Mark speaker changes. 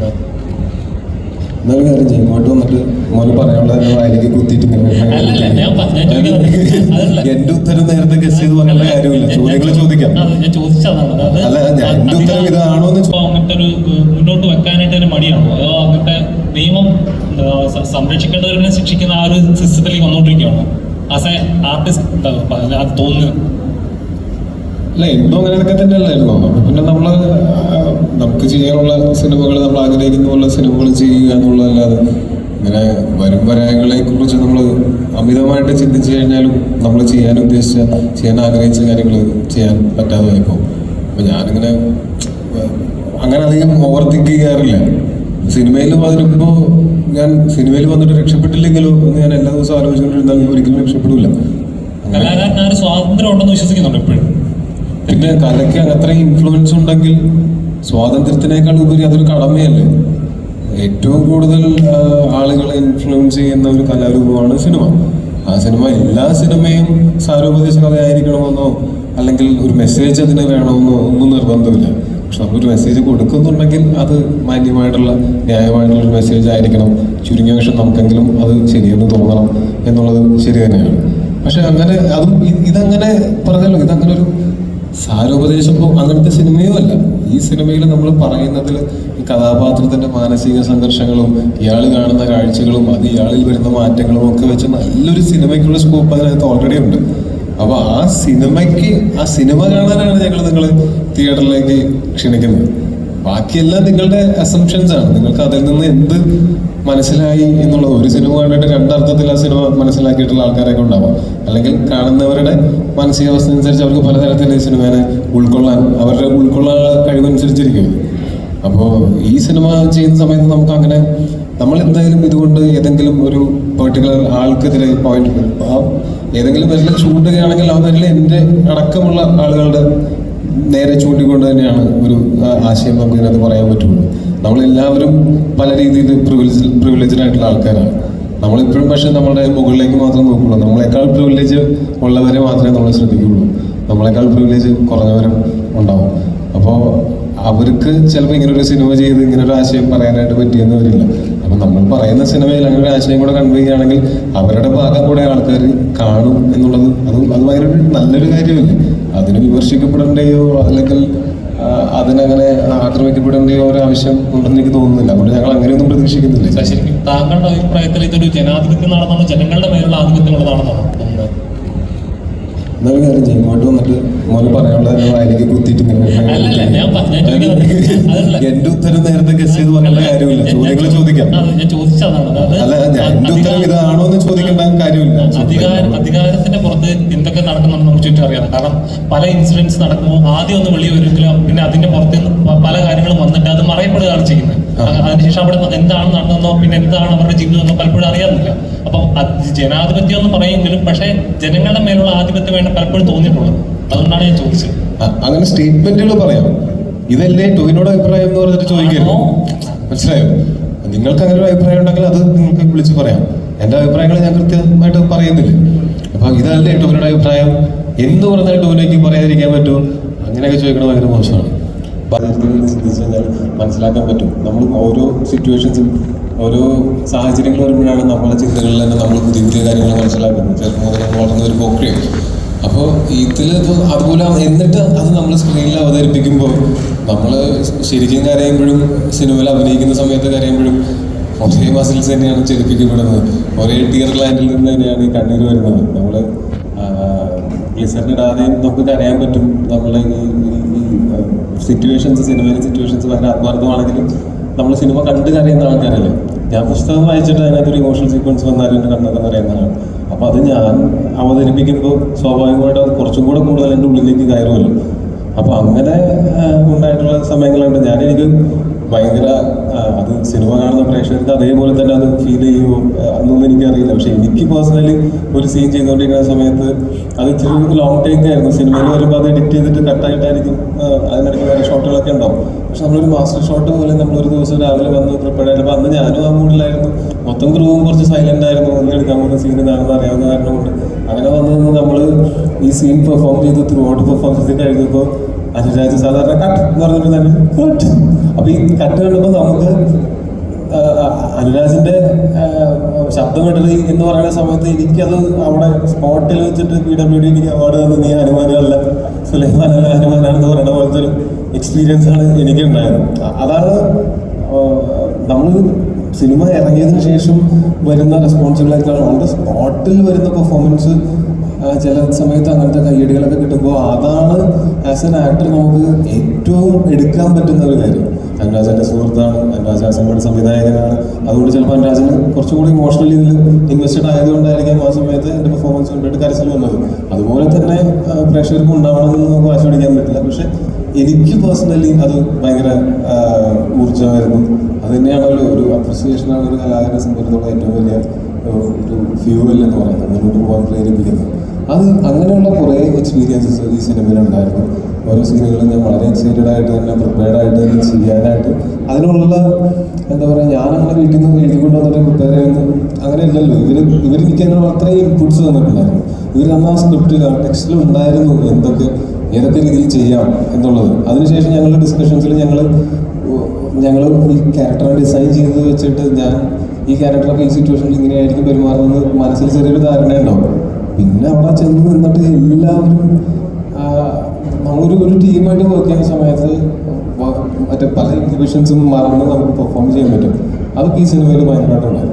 Speaker 1: ഒന്ന്
Speaker 2: എന്നൊരു കാര്യം ചെയ്യും. ഇങ്ങോട്ട് വന്നിട്ട് മോന് പറയാനുള്ള എന്നെ വായിലേക്ക് കുത്തിയിട്ട്
Speaker 1: ഞാൻ പ- ഞാൻ ചോദിക്കുന്നത്
Speaker 2: എന്റെ ഉത്തരം നേരത്തെ ഗസ് ചെയ്ത് പറയേണ്ട കാര്യമില്ല. ചോദ്യങ്ങൾ ചോദിക്കാം.
Speaker 1: ഞാൻ ചോദിച്ചതാണ്.
Speaker 2: അല്ല, ഞാൻ- എന്റെ ഉത്തരം ഇതാണോ എന്ന്
Speaker 1: അങ്ങനത്തെ ഒരു മുന്നോട്ട് വെക്കാനായിട്ട് ഒരു മടിയാണോ? അതോ അങ്ങനത്തെ നിയമം സംരക്ഷിക്കേണ്ടവരെ ശിക്ഷിക്കുന്ന ആ ഒരു സിസ്റ്റത്തിലേക്ക് വന്നുകൊണ്ടിരിക്കുകയാണോ ആസ് എ ആർട്ടിസ്റ്റ് അത് തോന്നുന്നു.
Speaker 2: അല്ല എന്തോ അങ്ങനെയൊക്കെ തന്നെ അല്ലായിരുന്നോ പിന്നെ നമ്മൾ നമുക്ക് ചെയ്യാനുള്ള സിനിമകൾ നമ്മൾ ആഗ്രഹിക്കുന്ന പോലെ സിനിമകൾ ചെയ്യുക എന്നുള്ളതല്ലാതെ ഇങ്ങനെ വരും വരായകളെ കുറിച്ച് നമ്മൾ അമിതമായിട്ട് ചിന്തിച്ചു കഴിഞ്ഞാലും നമ്മൾ ചെയ്യാൻ ഉദ്ദേശിച്ച ചെയ്യാൻ ആഗ്രഹിച്ച കാര്യങ്ങൾ ചെയ്യാൻ പറ്റാതെ ഇപ്പോൾ അപ്പൊ ഞാനിങ്ങനെ അങ്ങനെ അധികം ഓവർ തിങ്ക് ചെയ്യാറില്ല സിനിമയിൽ വരുമ്പോൾ ഞാൻ സിനിമയിൽ വന്നിട്ട് രക്ഷപ്പെട്ടില്ലെങ്കിലോ എന്ന് ഞാൻ എല്ലാ ദിവസവും ആലോചിച്ചുകൊണ്ടിരുന്നാൽ ഒരിക്കലും രക്ഷപ്പെടില്ല അങ്ങനെ
Speaker 1: സ്വാതന്ത്ര്യം ഉണ്ടെന്ന് വിശ്വസിക്കുന്നുണ്ട് ഇപ്പോഴും?
Speaker 2: പിന്നെ കലയ്ക്ക് അത്രയും ഇൻഫ്ലുവൻസ് ഉണ്ടെങ്കിൽ സ്വാതന്ത്ര്യത്തിനേക്കാൾ ഉപരി അതൊരു കടമയല്ലേ? ഏറ്റവും കൂടുതൽ ആളുകളെ ഇൻഫ്ലുവൻസ് ചെയ്യുന്ന ഒരു കലാരൂപമാണ് സിനിമ. ആ സിനിമ എല്ലാ സിനിമയും സാരോപദേശ കഥയായിരിക്കണമെന്നോ അല്ലെങ്കിൽ ഒരു മെസ്സേജ് അതിന് വേണമെന്നോ ഒന്നും നിർബന്ധമില്ല. പക്ഷെ നമ്മളൊരു മെസ്സേജ് കൊടുക്കുന്നുണ്ടെങ്കിൽ അത് മാന്യമായിട്ടുള്ള ന്യായമായിട്ടുള്ള ഒരു മെസ്സേജ് ആയിരിക്കണം. ചുരുങ്ങിയ പക്ഷെ നമുക്കെങ്കിലും അത് ശരിയെന്ന് തോന്നണം എന്നുള്ളത് ശരി തന്നെയാണ്. പക്ഷെ അങ്ങനെ അതും ഇതങ്ങനെ പറഞ്ഞല്ലോ ഇതങ്ങനെ ഒരു സാരോപദേശം ഇപ്പൊ അങ്ങനത്തെ സിനിമയും അല്ല. ഈ സിനിമയിൽ നമ്മൾ പറയുന്നതിൽ ഈ കഥാപാത്രത്തിന്റെ മാനസിക സംഘർഷങ്ങളും ഇയാൾ കാണുന്ന കാഴ്ചകളും അത് ഇയാളിൽ വരുന്ന മാറ്റങ്ങളും ഒക്കെ വെച്ച് നല്ലൊരു സിനിമയ്ക്കുള്ള സ്കോപ്പ് അതിനകത്ത് ഓൾറെഡി ഉണ്ട്. അപ്പൊ ആ സിനിമയ്ക്ക് ആ സിനിമ കാണാനാണ് ഞങ്ങൾ നിങ്ങൾ തിയേറ്ററിലേക്ക് ക്ഷണിക്കുന്നത്. ബാക്കിയെല്ലാം നിങ്ങളുടെ അസംഷൻസ് ആണ്. നിങ്ങൾക്ക് അതിൽ നിന്ന് എന്ത് മനസ്സിലായി എന്നുള്ളത് ഒരു സിനിമ കണ്ടിട്ട് രണ്ടർത്ഥത്തിൽ ആ സിനിമ മനസ്സിലാക്കിയിട്ടുള്ള ആൾക്കാരൊക്കെ ഉണ്ടാവാം. അല്ലെങ്കിൽ കാണുന്നവരുടെ മാനസികാവസ്ഥ അനുസരിച്ച് അവർക്ക് പലതരത്തിൽ ഈ സിനിമയെ ഉൾക്കൊള്ളാൻ അവരുടെ ഉൾക്കൊള്ളാൻ കഴിവനുസരിച്ചിരിക്കും. അപ്പോൾ ഈ സിനിമ ചെയ്യുന്ന സമയത്ത് നമുക്ക് അങ്ങനെ നമ്മൾ എന്തായാലും ഇതുകൊണ്ട് ഏതെങ്കിലും ഒരു പെർട്ടിക്കുലർ ആൾക്കെതിരെ പോയിന്റ് ഏതെങ്കിലും പേരിൽ ചൂണ്ടുകയാണെങ്കിൽ ആ വിരൽ എന്റെ അടക്കമുള്ള ആളുകളുടെ നേരെ ചൂണ്ടിക്കൊണ്ട് തന്നെയാണ് ഒരു ആശയം നമുക്ക് ഇതിനകത്ത് പറയാൻ പറ്റുള്ളൂ നമ്മളെല്ലാവരും പല രീതിയിൽ പ്രിവിലേജ് പ്രിവിലേജ്ഡ് ആയിട്ടുള്ള ആൾക്കാരാണ്. നമ്മളിപ്പോഴും പക്ഷെ നമ്മുടെ മുകളിലേക്ക് മാത്രം നോക്കുള്ളൂ. നമ്മളെക്കാൾ പ്രിവിലേജ് ഉള്ളവരെ മാത്രമേ നമ്മൾ ശ്രദ്ധിക്കുകയുള്ളൂ നമ്മളെക്കാൾ പ്രിവിലേജ് കുറഞ്ഞവരും ഉണ്ടാവും. അപ്പോൾ അവർക്ക് ചിലപ്പോൾ ഇങ്ങനെ ഒരു സിനിമ ചെയ്ത് ഇങ്ങനെ ഒരു ആശയം പറയാനായിട്ട് പറ്റിയെന്ന് വരില്ല. അപ്പം നമ്മൾ പറയുന്ന സിനിമയിൽ അങ്ങനെ ഒരു ആശയം കൂടെ കൺവേ ചെയ്യുകയാണെങ്കിൽ അവരുടെ ഭാഗം കൂടെ ആൾക്കാർ കാണും എന്നുള്ളത് അത് അത് ഭയങ്കര നല്ലൊരു കാര്യമല്ലേ? അതിന് വിമർശിക്കപ്പെടേണ്ടയോ അല്ലെങ്കിൽ അതിനങ്ങനെ ആക്രമിക്കപ്പെടേണ്ടയോ ഒരു ആവശ്യം ഉണ്ടെന്ന് എനിക്ക് തോന്നുന്നില്ല. അതുകൊണ്ട് ഞങ്ങൾ അങ്ങനെയൊന്നും പ്രതീക്ഷിക്കുന്നില്ല.
Speaker 1: ശരിക്കും താങ്കളുടെ അഭിപ്രായത്തിൽ ഇതൊരു ജനാധിപത്യം നടന്നാണോ ജനങ്ങളുടെ മേലുള്ള ആധിപത്യം
Speaker 2: കാര്യം ചെയ്യും ഇങ്ങോട്ട് വന്നിട്ട് മോന് പറയാനുള്ള വായിലേക്ക് കുത്തിയിട്ട് എന്റെ ഉത്തരം നേരത്തെ ഗസ് ചെയ്ത് പറയേണ്ട കാര്യമില്ല. ചോദ്യങ്ങൾ ചോദിക്കാം. അല്ല എന്റെ ഉത്തരം ഇതാണോ എന്ന് ചോദിക്കേണ്ട കാര്യമില്ല.
Speaker 1: അധികാര പുറത്ത് എന്തൊക്കെ നടക്കുന്നുണ്ടെന്ന് നമുക്ക് ചുറ്റും അറിയാം. കാരണം പല ഇൻസിഡൻസ് നടക്കുമ്പോൾ ആദ്യം ഒന്ന് വെളി വരുമെങ്കിലും പിന്നെ അതിന്റെ പുറത്ത് പല കാര്യങ്ങളും വന്നിട്ട് അത് മറയപ്പെടുകയാണ് ചെയ്യുന്നത്. അതിനുശേഷം അവിടെ എന്താണ് നടന്നതെന്നോ പിന്നെ എന്താണ് അവരുടെ ജീവിതം എന്നോ പലപ്പോഴും അറിയാറില്ല. അപ്പം ജനാധിപത്യം എന്ന് പറയുമെങ്കിലും പക്ഷേ ജനങ്ങളുടെ മേലുള്ള ആധിപത്യം വേണം പലപ്പോഴും തോന്നിയിട്ടുള്ളത്. അതുകൊണ്ടാണ് ഞാൻ ചോദിച്ചത്.
Speaker 2: അങ്ങനെ സ്റ്റേറ്റ്മെന്റുകൾ പറയാം. ഇതല്ലേ ടോവിനോട് അഭിപ്രായം എന്ന് പറഞ്ഞിട്ട് ചോദിക്കരുത്. മനസ്സിലായോ? നിങ്ങൾക്ക് അങ്ങനെ ഒരു അഭിപ്രായം ഉണ്ടെങ്കിൽ അത് നിങ്ങൾക്ക് വിളിച്ച് പറയാം. എന്റെ അഭിപ്രായങ്ങൾ ഞാൻ കൃത്യമായിട്ട് പറയുന്നില്ല. അപ്പൊ ഇതല്ലേ ടോവിനോട് അഭിപ്രായം? എന്ന് പറഞ്ഞാൽ ടോവിനോയ്ക്ക് പറയാതിരിക്കാൻ പറ്റും. അങ്ങനെയൊക്കെ ചോദിക്കണത് ഭയങ്കര മോശമാണ്. കഴിഞ്ഞാൽ മനസ്സിലാക്കാൻ പറ്റും. നമ്മൾ ഓരോ സിറ്റുവേഷൻസും ഓരോ സാഹചര്യങ്ങൾ വരുമ്പോഴാണ് നമ്മളെ ചിന്തകളിൽ തന്നെ നമ്മൾ പുതിയ പുതിയ കാര്യങ്ങൾ മനസ്സിലാക്കുന്നത്. ചെറുപ്പം മുതൽ നമ്മൾ വളർന്ന ഒരു പ്രക്രിയ അപ്പോൾ ഇതിൽ അതുപോലെ എന്നിട്ട് അത് നമ്മൾ സ്ക്രീനിൽ അവതരിപ്പിക്കുമ്പോൾ നമ്മൾ ശരിക്കും കരയുമ്പോഴും സിനിമയിൽ അഭിനയിക്കുന്ന സമയത്ത് കരയുമ്പോഴും ഒരേ മസിൽസ് തന്നെയാണ് ചെലുപ്പിക്കപ്പെടുന്നത്. ഒരേ ടിയർ ലാൻഡിൽ നിന്ന് തന്നെയാണ് ഈ കണ്ണീർ വരുന്നത്. നമ്മൾ ഗ്ലിസറിനിടാതെ നമുക്ക് കരയാൻ പറ്റും നമ്മളെ ഈ സിറ്റുവേഷൻസ് സിനിമയിലെ സിറ്റുവേഷൻസ് ഭയങ്കര ആത്മാർത്ഥമാണെങ്കിലും നമ്മൾ സിനിമ കണ്ട് കരയുന്ന ആൾക്കാരല്ലേ? ഞാൻ പുസ്തകം വായിച്ചിട്ട് അതിനകത്തൊരു ഇമോഷണൽ സീക്വൻസ് വന്നാലും എന്റെ കണ്ണൊക്കെ നിറയുന്നതാണ് അപ്പോൾ അത് ഞാൻ അവതരിപ്പിക്കുമ്പോൾ സ്വാഭാവികമായിട്ട് അത് കുറച്ചും കൂടെ കൂടുതൽ എന്റെ ഉള്ളിലേക്ക് കയറുമല്ലോ. അപ്പോൾ അങ്ങനെ ഉണ്ടായിട്ടുള്ള സമയങ്ങളുണ്ട് ഞാൻ എനിക്ക് ഭയങ്കര അത് സിനിമ കാണുന്ന പ്രേക്ഷകർക്ക് അതേപോലെ തന്നെ അത് ഫീൽ ചെയ്യുമോ? അതൊന്നും എനിക്കറിയില്ല. പക്ഷെ എനിക്ക് പേഴ്സണലി ഒരു സീൻ ചെയ്തുകൊണ്ടിരിക്കുന്ന സമയത്ത് അത് ഇച്ചിരി ലോങ് ടേക്ക് ആയിരുന്നു. സിനിമയിൽ വരുമ്പോൾ അത് എഡിറ്റ് ചെയ്തിട്ട് കട്ടായിട്ടായിരിക്കും അതിനിടയ്ക്ക് വേറെ ഷോട്ടുകളൊക്കെ ഉണ്ടാവും. പക്ഷെ നമ്മളൊരു മാസ്റ്റർ ഷോട്ട് പോലെ നമ്മളൊരു ദിവസം രാവിലെ വന്ന് പ്രിപ്പയർ ആയിട്ട് അന്ന് ഞാനും ആ മൂഡിലായിരുന്നു. മൊത്തം ക്രൂവും കുറച്ച് സൈലന്റ് ആയിരുന്നു. ഒന്നും എടുക്കാൻ പോകുന്ന സീൻ ഇതാണെന്ന് അറിയാവുന്ന കാരണം കൊണ്ട് അങ്ങനെ വന്നു നമ്മൾ ഈ സീൻ പെർഫോം ചെയ്ത് ത്രൂ ഔട്ട് പെർഫോം ചെയ്ത് കഴിഞ്ഞപ്പോൾ അനുരാജ് സാധാരണ കട്ട് എന്ന് പറഞ്ഞിട്ട് തന്നെ കട്ട് അപ്പൊ ഈ കട്ട് കണ്ടപ്പോൾ നമുക്ക് അനുരാജിന്റെ ശബ്ദം ശബ്ദമിടൽ എന്ന് പറയുന്ന സമയത്ത് എനിക്കത് അവിടെ സ്പോട്ടിൽ വെച്ചിട്ട് പി ഡബ്ല്യു ഡി എനിക്ക് അവാർഡ് തന്നെ നീ ഹനുമാനല്ല സുലൈമാനല്ല ഹനുമാനാണെന്ന് പറയുന്ന പോലത്തെ ഒരു എക്സ്പീരിയൻസ് ആണ് എനിക്ക് ഉണ്ടായത് അതാണ് നമ്മൾ സിനിമ ഇറങ്ങിയതിന് ശേഷം വരുന്ന റെസ്പോൺസിബിളായിട്ടാണ് ഓൺ ദ സ്പോട്ടിൽ വരുന്ന പെർഫോമൻസ് ചില സമയത്ത് അങ്ങനത്തെ കയ്യടികളൊക്കെ കിട്ടുമ്പോൾ അതാണ് ആസ് എൻ ആക്ടർ നമുക്ക് ഏറ്റവും എടുക്കാൻ പറ്റുന്ന ഒരു കാര്യം. അനുരാജന്റെ സുഹൃത്താണ് അനുരാജ് ആ സിനിമയുടെ സംവിധായകനാണ്. അതുകൊണ്ട് ചിലപ്പോൾ അനുരാജന് കുറച്ചുകൂടി ഇമോഷണലി ഇതിൽ ഇൻവെസ്റ്റഡ് ആയതുകൊണ്ടായിരിക്കാം ആ സമയത്ത് എന്റെ പെർഫോമൻസ് കണ്ടിട്ട് കരച്ചിൽ വന്നത്. അതുപോലെ തന്നെ പ്രേക്ഷകർക്ക് ഉണ്ടാവണമെന്ന് നമുക്ക് വാശി പിടിക്കാൻ പറ്റില്ല. പക്ഷെ എനിക്ക് പേഴ്സണലി അത് ഭയങ്കര ഊർജമായിരുന്നു. അത് തന്നെയാണല്ലോ ഒരു അപ്രിസിയേഷനാണ് ഒരു കലാകാരനെ സംബന്ധിച്ചിടത്തോളം ഏറ്റവും വലിയ ഒരു ഫ്യൂവൽ എന്ന് പറയുന്നത്. മുന്നോട്ട് പോകാൻ പ്രേരിപ്പിക്കുന്നത്. അത് അങ്ങനെയുള്ള കുറേ എക്സ്പീരിയൻസസ് ഈ സിനിമയിൽ ഉണ്ടായിരുന്നു ഓരോ സീനുകളും ഞാൻ വളരെ എക്സൈറ്റഡ് ആയിട്ട് തന്നെ പ്രിപ്പയർഡ് ആയിട്ട് തന്നെ ചെയ്യാനായിട്ട്. അതിനുള്ള എന്താ പറയുക ഞാനങ്ങനെ വീട്ടിൽ നിന്ന് എഴുതിക്കൊണ്ട് വന്നിട്ട് പ്രിപ്പയർ ചെയ്യുന്നു അങ്ങനെ ഇല്ലല്ലോ ഇവർ ഇവർ എനിക്ക് അതിനുള്ള അത്രയും ഇൻപുട്സ് തന്നിട്ടുണ്ടായിരുന്നു. ഇവർ തന്ന ആ സ്ക്രിപ്റ്റ് ആ ടെക്സ്റ്റിൽ ഉണ്ടായിരുന്നു എന്തൊക്കെ ഏതൊക്കെ രീതിയിൽ ചെയ്യാം എന്നുള്ളത്. അതിനുശേഷം ഞങ്ങളുടെ ഡിസ്കഷൻസിൽ ഞങ്ങൾ ഞങ്ങൾ ഈ ക്യാരക്ടറെ ഡിസൈൻ ചെയ്ത് വെച്ചിട്ട് ഞാൻ ഈ ക്യാരക്ടറൊക്കെ ഈ സിറ്റുവേഷനിൽ ഇങ്ങനെയായിരിക്കും പെരുമാറുന്നത് മനസ്സിൽ ചെറിയൊരു ധാരണയുണ്ടാവും. പിന്നെ അവിടെ ചെന്ന് നിന്നിട്ട് എല്ലാവരും നമ്മളൊരു ഒരു ടീമായിട്ട് വർക്ക് ചെയ്യുന്ന സമയത്ത് മറ്റേ പല ഇൻഹിബിഷൻസും മറന്ന് നമുക്ക് പെർഫോം ചെയ്യാൻ പറ്റും. അതൊക്കെ ഈ സിനിമയിൽ ഭയങ്കരമായിട്ടുണ്ടായിരുന്നു